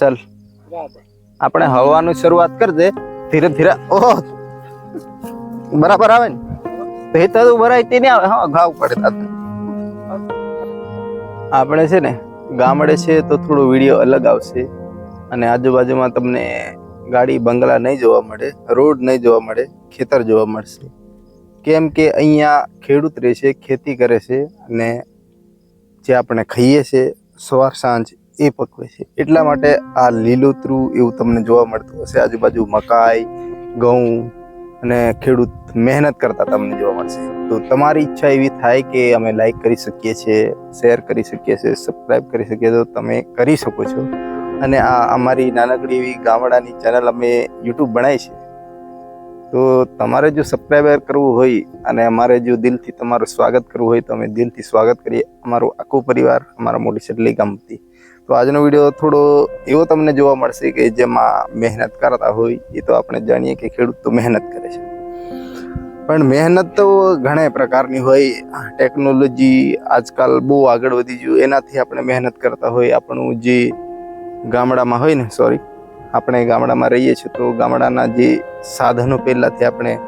ચાલ. આપણે હળવાનું શરૂઆત કરી દે. ધીરે ધીરે. ઓહ. બરાબર આવે ને? ભેતા તો ભરાય તે નહીં આવે. હા ઘાવ પડે આપણે છે ને, ગામડે છે તો થોડો વીડિયો અલગ આવશે. અને આજુબાજુમાં તમને ગાડી, બંગલા નહીં જોવા મળે, રોડ નહીં જોવા મળે, ખેતર જોવા મળશે. કેમ કે અહીંયા ખેડૂત રહે છે, ખેતી કરે છે અને જે આપણે ખાઈએ છીએ સવાર સાંજ એ પકવે છે. એટલા માટે આ લીલોતરું એવું તમને જોવા મળતું હશે. આજુબાજુ મકાઈ, ઘઉં અને ખેડૂત મહેનત કરતા તમને જોવા મળશે. તો તમારી ઈચ્છા એવી થાય કે અમે લાઈક કરી શકીએ છીએ શેર કરી શકીએ છીએ સબસ્ક્રાઈબ કરી શકીએ તો તમે કરી શકો છો. અને આ અમારી નાનકડી એવી ગામડાની ચેનલ અમે યુટ્યુબ બનાવી છે. તો તમારે જો સબસ્ક્રાઈબર કરવું હોય અને અમારે જો દિલથી તમારું સ્વાગત કરવું હોય તો અમે દિલથી સ્વાગત કરીએ. અમારું આખું પરિવાર અમારા મોટી સટલી ગામથી તો આજનો વીડિયો થોડો એવો તમને જોવા મળશે કે જેમાં મહેનત કરતા હોય, એ તો આપણે જાણીએ કે ખેડૂત તો મહેનત કરે છે. પણ મહેનત તો ઘણા પ્રકારની હોય. ટેકનોલોજી આજકાલ બહુ આગળ વધી ગયું. એનાથી આપણે મહેનત કરતા હોય. આપણું જે ગામડામાં હોય ને સોરી આપણે ગામડામાં રહીએ છીએ, તો ગામડાના જે સાધનો પહેલાંથી આપણે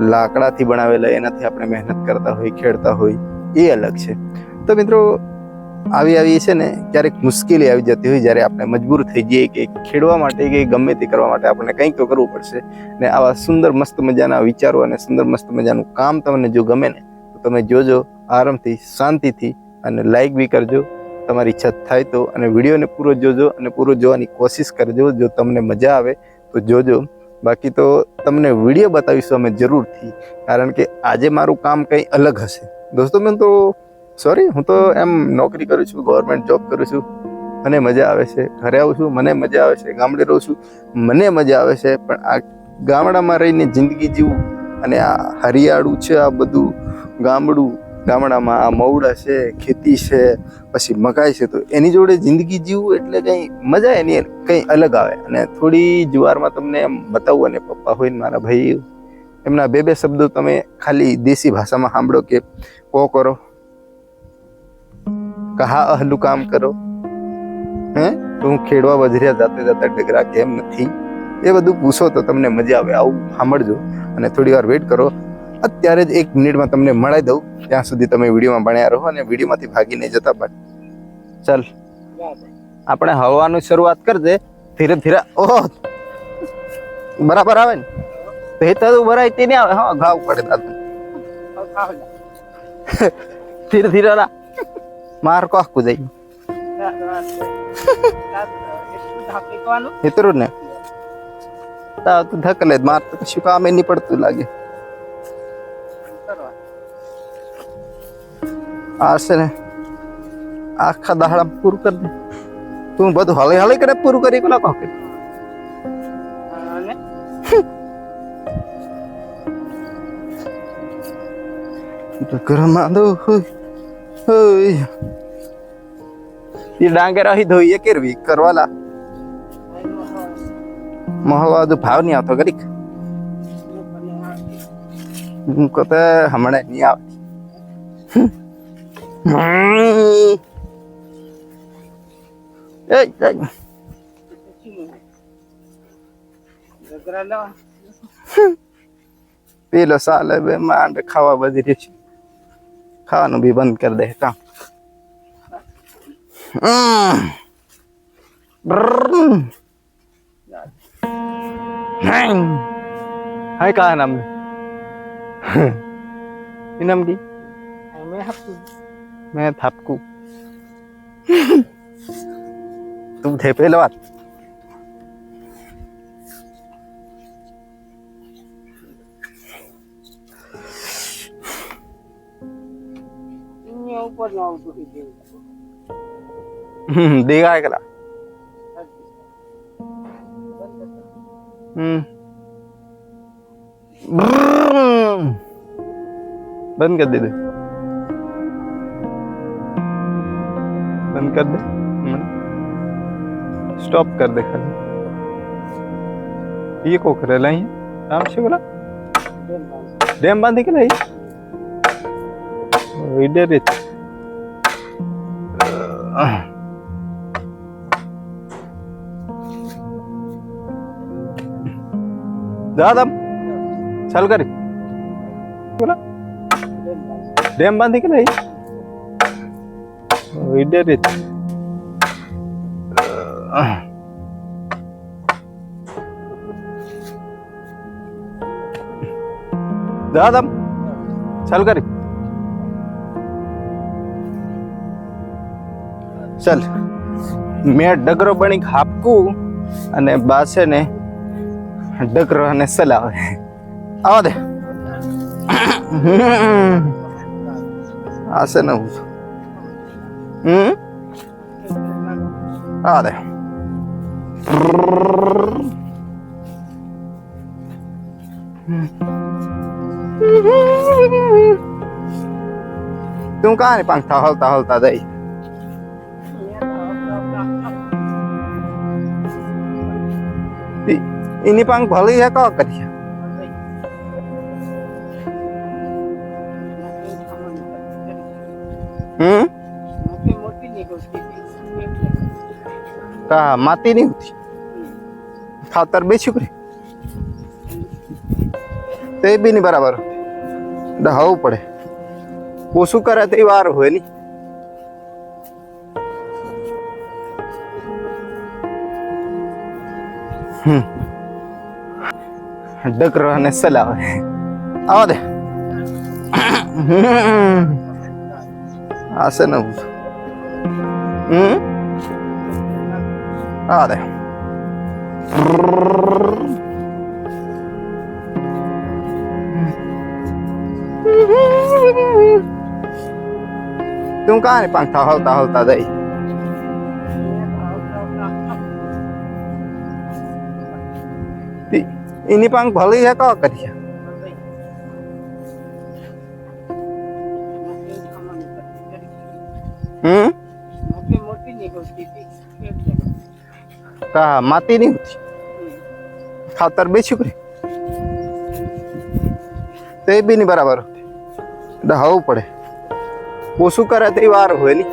લાકડાથી બનાવેલા, એનાથી આપણે મહેનત કરતા હોય, ખેડતા હોય, એ અલગ છે. તો મિત્રો આવી આવી છે ને, ક્યારેક મુશ્કેલી આવી જતી હોય જ્યારે આપણે મજબૂર થઈ જઈએ કે ખેડવા માટે કે ગમે તે કરવા માટે આપણે કંઈક તો કરવું પડશે. ને આવા સુંદર મસ્ત મજાના વિચારો અને સુંદર મસ્ત મજાનું કામ તમને જો ગમે ને, તો તમે જોજો આરામથી, શાંતિથી અને લાઈક બી કરજો. તમારી ઈચ્છા થાય તો અને વિડીયોને પૂરો જોજો અને પૂરો જોવાની કોશિશ કરજો જો તમને મજા આવે તો જોજો. બાકી તો તમને વીડિયો બતાવીશું અમે જરૂરથી, કારણ કે આજે મારું કામ કંઈ અલગ હશે. દોસ્તો, મેં તો સોરી હું તો એમ નોકરી કરું છું ગવર્મેન્ટ જોબ કરું છું. મને મજા આવે છે. ઘરે આવું છું, મને મજા આવે છે. ગામડે રહું છું, મને મજા આવે છે. પણ આ ગામડામાં રહીને જિંદગી જીવું અને આ હરિયાળું છે, આ બધું ગામડું, ગામડામાં આ મવડા છે, ખેતી છે, પછી મકાઈ છે, તો એની જોડે જિંદગી જીવવું એટલે કંઈ મજા એની કંઈ અલગ આવે. અને થોડી જુવારમાં તમને એમ બતાવું અને પપ્પા હોય ને મારા ભાઈ, એમના બે બે શબ્દો તમે ખાલી દેશી ભાષામાં સાંભળો કે કો કરો. કહા અહલું કામ કરો? હે? તો હું ખેડવા બજર્યા જાતે જાતે ડગરા કેમ નથી? એ બધું પૂછો તો તમને મજા આવે. આવું સાંભળજો અને થોડી વાર વેઇટ કરો. અત્યારે જ એક મિનિટમાં તમને મળાઈ દઉં. ત્યાં સુધી તમે વિડીયોમાં ભણ્યા રહો અને વિડીયોમાંથી ભાગી નહીં જતા પણ. ચાલ. આપણે હળવાનું શરૂઆત કરજે ધીરે ધીરે. ઓહ! બરાબર આવે ને? ભેતા તો ભરાય તે નહીં આવે. હા ઘાવ પડે તાતે ધીરે ધીરે રા માર કોહકું જઈ એટલું ને. તાવ તો ધકલે માર તો કશું કામ એ નહીં પડતું લાગે. આ છે ને, આખા દાડા પૂરું કરી દે. તું બધું હળી હળી કરે પૂરું કરી કોલા કહો કે ઘરમાં દો હોય. એ ડાંગર અહીં ધોઈએ કેરવી કરવાલા. મહવા તો ભાવ નહીં આવતો કરીક હું કતે હમણાં નહીં આવે એ એ, પેલો સાલે બે માંડ ખાવા બધી રહ્યું છે. ખાવાનું બી બંધ કરી દે કામ હમ. બ્રરમ. હમ. હાય કા નામ એ નામ કી मैं थपकू तुम थे पहले हम्म देगा है कला। हम्म। बंद कर दे दे। बंद कर दे। स्टॉप कर दे खाली। ये को करेला ही नाम से बोला? डैम बांधे के नहीं इधर જા તમ ચાલુ કરી. બોલા. ડેમ બાંધી કે નહીં? ઈડર રીત. ચાલુ કરી. ચાલ. મેં ડગરો બની હાપકું અને બાસેને ને ડગરો અને સલાવે આવા દે આશે ને હું હમ આવા દે તું કાં પાંખતા પાંખા હલતા હલતા દઈ એની પાંખ ભલી હે કો કરી હમ કા માતી નહીં હોતી ખાતર બેસી કરી તે બી નહીં બરાબર દહાવું પડે ઓછું કરે તે વાર હોયની હમ ડગરો અને સલાવે આવો દે આશે ને હું હમ આવા દે તું કાં ને પાંખા હલતા હલતા દઈ એની પાંખ ભલી હે કો કરીએ. હમ? કા માતી નહીં હોતી. ખાતર બેસી કરી તે બી નહીં બરાબર હોતી. દહાવું પડે. ઓછું કરે તે વાર હોયની